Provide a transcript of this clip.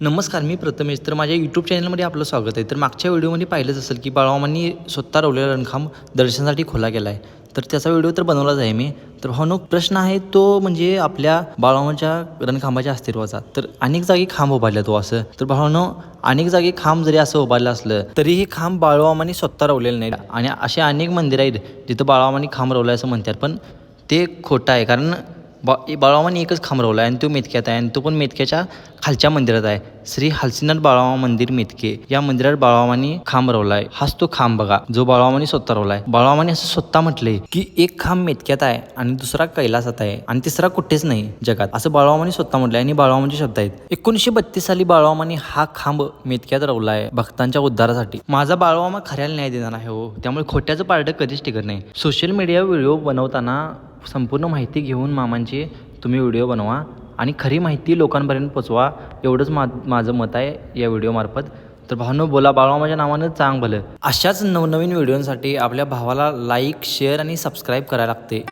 नमस्कार मी प्रथमेश. तर माझ्या यूट्यूब चॅनलमध्ये आपलं स्वागत आहे. तर मागच्या व्हिडिओमध्ये पाहिलंच असेल की बाळामांनी स्वतः रवलेला रणखांब दर्शनासाठी खोला केला आहे तर त्याचा व्हिडिओ तर बनवलाच आहे मी. तर भावनो प्रश्न आहे तो म्हणजे आपल्या बाळामाच्या रणखांबाच्या अस्तित्वाचा. तर अनेक जागी खांब उभारला तो हो असं. तर भावनो अनेक जागी खांब जरी असं उभारलं असलं तरी हे खांब बाळवामाने स्वतः रवलेलं नाही आणि असे अनेक मंदिरं आहेत जिथं बाळवामाने खांब रवलं असं म्हणतात. पण ते खोटं आहे. कारण बा बाळामाने एकच खांब रवला आहे आणि तो मेतक्यात आहे. आणि तो पण मेतक्याच्या खालच्या मंदिरात आहे. श्री हलसीनाथ बाळामा मंदिर मेतके या मंदिरात बाळामाने खांब रवला आहे हाच तो खांब बघा जो बाळामाने स्वतः रवला आहे बाळामाने असं स्वतः म्हटलंय की एक खांब मेतक्यात आहे आणि दुसरा कैलासात आहे आणि तिसरा कुठेच नाही जगात. असं बाळामाने स्वतः म्हटलंय आणि बाळामाचे शब्द आहेत. एकोणीसशे बत्तीस साली बाळामाने हा खांब मेतक्यात रवला आहे भक्तांच्या उद्धारासाठी. माझा बाळवामा खऱ्याला न्याय देणार आहे हो. त्यामुळे खोट्याचं पार्ट कधीच टिकत नाही. सोशल मीडिया व्हिडिओ बनवताना संपूर्ण माहिती घेऊन मामांची तुम्ही व्हिडिओ बनवा आणि खरी माहिती लोकांपर्यंत पोचवा एवढंच मा माझं मत आहे या व्हिडिओमार्फत तर भावांनो बोला बाळवा माझ्या नावानं चांग भलं. अशाच नवनवीन व्हिडिओंसाठी आपल्या भावाला लाईक शेअर आणि सबस्क्राईब करायला लागते.